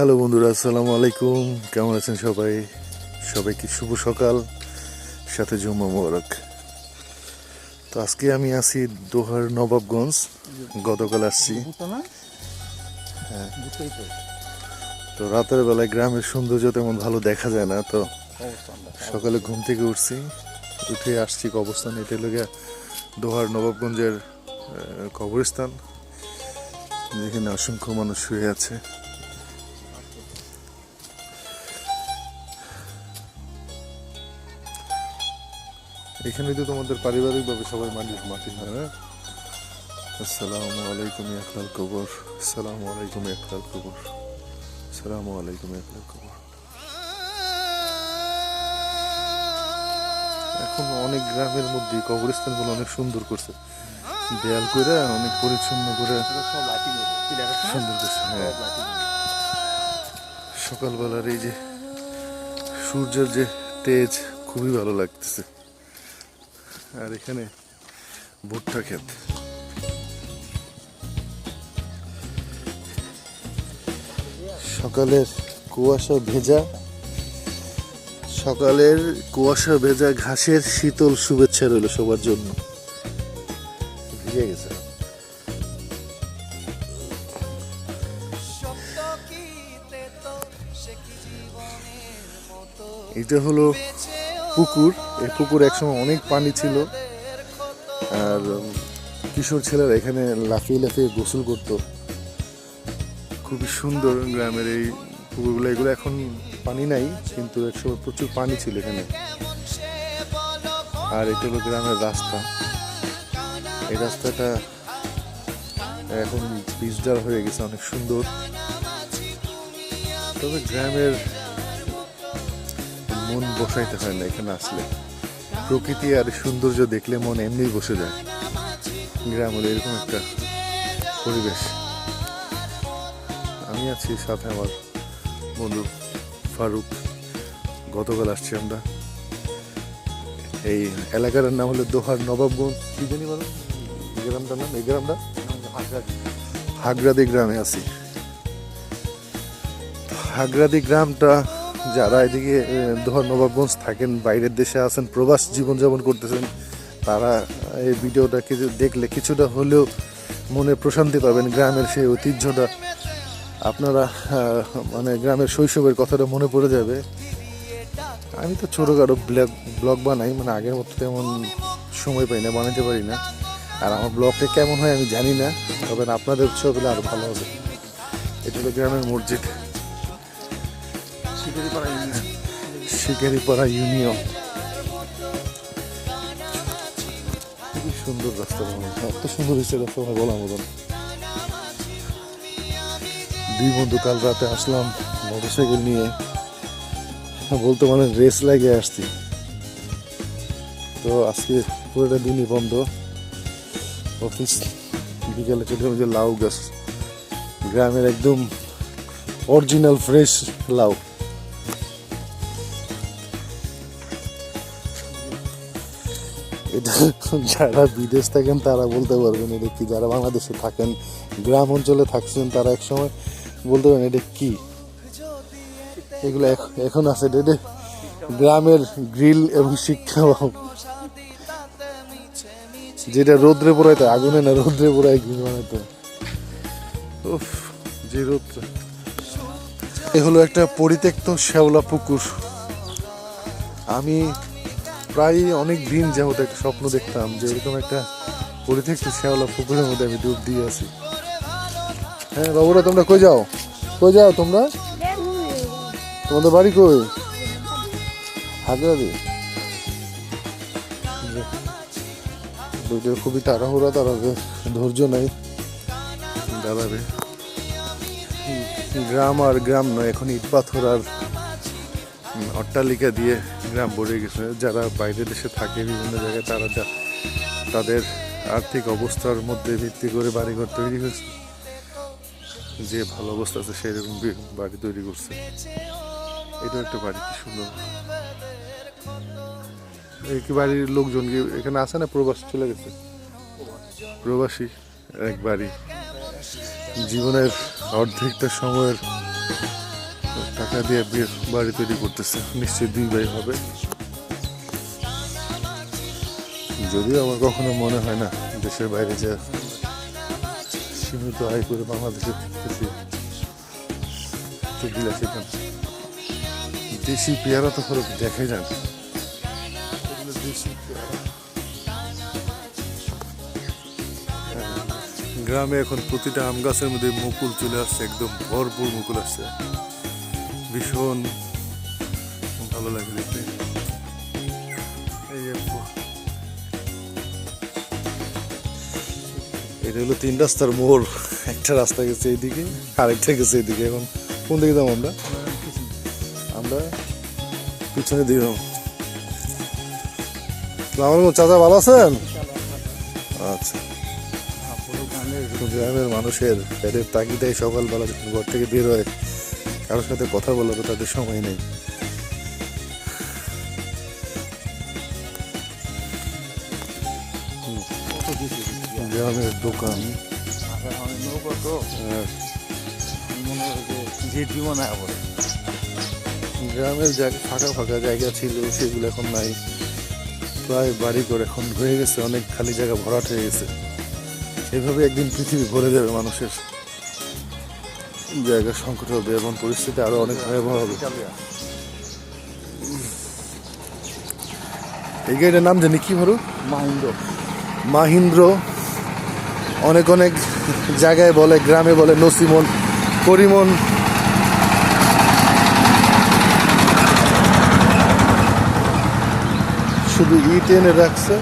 Hello বন্ধুরা আসসালামু আলাইকুম। কেমন আছেন সবাই? সবাইকে শুভ সকাল সাথে জুম্মা মোবারক। তো আজকে আমি আছি দোহার নবাবগঞ্জ গতকাল আসছি। হ্যাঁ। তো। রাতের বেলায় গ্রামের সৌন্দর্য তেমন ভালো দেখা যায় না তো সকালে ঘুম থেকে উঠছি উঠে আসছি কবরস্থান। এটা লেগে দোহার নবাবগঞ্জের কবরস্থান যেখানে অসংখ্য মানুষ শুয়ে আছে। এখানে তো তোমাদের পারিবারিকভাবে সবাই মাটি মাটি, হয়? না আসসালামু আলাইকুম একলাল কবর। আসসালামু আলাইকুম একলাল কবর। আসসালামু আলাইকুম একলাল কবর। এখন অনেক গ্রামের মধ্যে কবরস্থানগুলো অনেক সুন্দর করছে। দেয়াল করে অনেক পরিচ্ছন্ন করে সুন্দর করছে হ্যাঁ। সকালবেলার এই যে সূর্যের যে তেজ, খুবই ভালো লাগতেছে। আর এখানে ভুট্টা ক্ষেত। সকালের কুয়াশা ভেজা সকালের কুয়াশা ভেজা ঘাসের শীতল শুভেচ্ছা রইল সবার জন্য। ভিজে গেছে। এটা হলো পুকুর, এই পুকুর একসময় অনেক পানি ছিল। আর কিশোর ছেলেরা এখানে লাফিয়ে লাফিয়ে গোসল করতো। খুবই সুন্দর গ্রামের এই পুকুরগুলো, এগুলো এখন পানি নাই, কিন্তু একসময় প্রচুর পানি ছিল এখানে। আর এটা হলো গ্রামের রাস্তা। এই রাস্তাটা এখন পিচডার হয়ে গেছে, অনেক সুন্দর। তবে গ্রামের মন বসাইতে হয় না এখানে আসলে। প্রকৃতি আর সৌন্দর্য দেখলে মন এমনি বসে যায়। গ্রাম হলে এরকম একটা পরিবেশ। আমি আছি সাথে আমার বন্ধু ফারুক। গতকাল আসছি আমরা। এই এলাকার নাম হলো দোহার নবাবগঞ্জ। কি জানি বলো? গ্রামটার নাম? এই গ্রামটা? হাগরাদি গ্রামে আছি। হাগরাদি গ্রামটা যারা এদিকে দোহার নবাবগঞ্জ থাকেন, বাইরের দেশে আছেন, প্রবাস জীবনযাপন করতেছেন, তারা এই ভিডিওটা কিছু দেখলে কিছুটা হলেও মনে প্রশান্তি পাবেন গ্রামের সেই ঐতিহ্যটা। আপনারা মানে গ্রামের শৈশবের কথাটা মনে পড়ে যাবে। আমি তো ছোটোখাটো ব্লগ ব্লগ বানাই মানে আগের মতো তেমন সময় পাই না বানাতে পারি না। আর আমার ব্লগটা কেমন হয় আমি জানি না, তবে আপনাদের উৎসব হলে আরও ভালো হবে। এটা হলো গ্রামের মসজিদ। শিকারিপাড়া ইউনিয়ন। খুবই সুন্দর রাস্তা বানানো এত সুন্দর হয়েছে রাস্তা বলার মতন। দুই বন্ধু কাল রাতে আসলাম মোটরসাইকেল নিয়ে। বলতে মানে রেস লাগিয়ে আসছি। তো আজকে পুরোটা দিনই বন্ধ। অফিস বিকালে চলে যে লাউ গাছ। গ্রামের একদম অরিজিনাল ফ্রেশ লাউ। এটা যারা বিদেশ থাকেন, তারা বলতে পারবেন এটা কি। যারা বাংলাদেশে থাকেন, গ্রাম অঞ্চলে থাকছেন, তারা একসময় বলতে পারেন, এটা কি? এগুলো এখ- এখন আছে, এটা গ্রামের গ্রিল এবং শিক্ষা যেটা রোদ্রে পোড়াইতে, আগুনে না রোদ্রে পোড়ায় গ্রিল বানাইতে। উফ, যে রোদ এ হলো একটা পরিত্যক্ত শ্যাওলা পুকুর। আমি প্রায় অনেক দিন যাবত একটা স্বপ্ন দেখতাম যে এরকম একটা পরিত্যক্ত শ্যাওলা পুকুরের মধ্যে আমি ডুব দিয়ে আছি হ্যাঁ বাবুরা, তোমরা কই যাও? কই যাও তোমরা? তোমাদের বাড়ি কই? হাজারি খুবই তাড়াহুড়া তাড়াবে ধৈর্য নাই। দাঁড়াবে গ্রাম আর গ্রাম নয়, এখন ইট পাথর আর অট্টালিকা দিয়ে গ্রাম ভরে গেছে। যারা বাইরের দেশে থাকে বিভিন্ন জায়গায়, তারা তাদের আর্থিক অবস্থার মধ্যে ভিত্তি করে বাড়িঘর তৈরি হয়েছে। যে ভালো অবস্থা আছে, সেরকম বাড়ি তৈরি করছে। এটা একটা বাড়ি, কি সুন্দর। কি বাড়ির লোকজন কি এখানে আছে না প্রবাস? চলে গেছে। প্রবাসী, এক বাড়ি। জীবনের অর্ধেকটা সময়ের টাকা দিয়ে বিয়ে- বাড়ি তৈরি করতেছে। নিশ্চয়ই দুই ভাই হবে। যদিও আমার কখনো মনে হয় না দেশের বাইরে যা সীমিত আয় করে বাংলাদেশে। দেশি পেয়ারা তো খরচ দেখাই যান গ্রামে এখন প্রতিটা আম গাছের মধ্যে মুকুল চলে আসছে, একদম ভরপুর মুকুল আসছে। ভীষণ ভালো লাগে দেখতে। এই এটা হলো তিন রাস্তার মোড়। একটা রাস্তা গেছে এইদিকে আরেকটা গেছে এইদিকে। এখন কোন দিকে যাব আমরা? আমরা পিছনে দিকে যাব। আমার চাচা ভালো আছেন? আচ্ছা। গ্রামের মানুষের পেটের তাগিদায় সকালবেলা ঘর থেকে বের হয় কারোর সাথে কথা বলারও তাদের সময় নেই। গ্রামের দোকান। হ্যাঁ, গ্রামের জায়গা ফাঁকা ফাঁকা জায়গা ছিল সেগুলো এখন নাই। প্রায় বাড়ি করে এখন হয়ে গেছে অনেক খালি জায়গা ভরাট হয়ে গেছে। এভাবে একদিন পৃথিবী ভরে যাবে মানুষের। জায়গা সংকট হবে এবং পরিস্থিতি আরও অনেক ভয়াবহ হবে। এই গাড়িটার নাম জানি কি ভরু? মাহিন্দ্র। মাহিন্দ্র। অনেক অনেক জায়গায় বলে গ্রামে বলে নসিমন করিমন শুধু ইট এনে রাখছে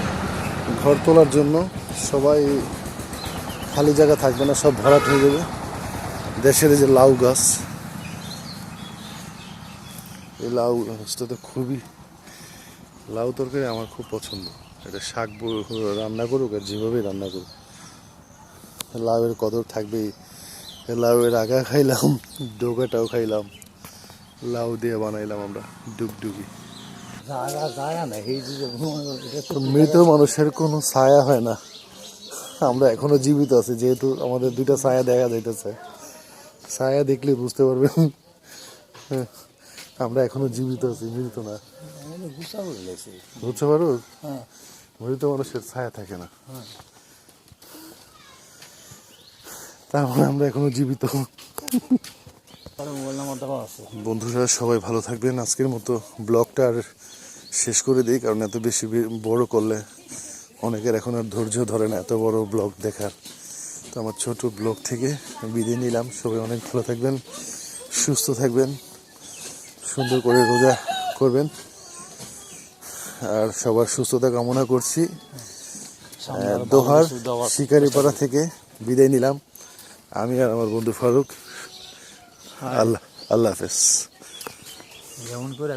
ঘর তোলার জন্য সবাই খালি জায়গা থাকবে না সব ভরাট হয়ে যাবে। দেশের এই যে লাউ গাছ এই লাউ গাছটা তো খুবই লাউ তরকারি আমার খুব পছন্দ। এটা শাক রান্না করুক আর যেভাবেই রান্না করুক। লাউয়ের কদর থাকবেই। লাউয়ের আগা খাইলাম ডোকাটাও খাইলাম। লাউ দিয়ে বানাইলাম আমরা যে মৃত মানুষের কোনো ছায়া হয় না। আমরা এখনও জীবিত আছি যেহেতু আমাদের দুইটা ছায়া দেখা যাইতেছে। ছায়া দেখলে বুঝতে পারবেন। হ্যাঁ, আমরা এখনও জীবিত আছি মৃত না। বুঝতে পারো? হ্যাঁ। মৃত মানুষের ছায়া থাকে না। তারপরে আমরা এখনও জীবিত। বন্ধুরা সবাই ভালো থাকবেন। আজকের মতো ব্লগটা আর শেষ করে দিই কারণ এত বেশি বড় করলে অনেকের এখন আর ধৈর্য ধরে না এত বড় ব্লগ দেখার। তো আমার ছোট ব্লগ থেকে বিদায় নিলাম। সবাই অনেক ভালো থাকবেন সুস্থ থাকবেন সুন্দর করে রোজা করবেন। আর সবার সুস্থতা কামনা করছি। দোহার শিকারিপাড়া থেকে বিদায় নিলাম। আমি আর আমার বন্ধু ফারুক। আল্লাহ আল্লাহ হাফেজ। যেমন করে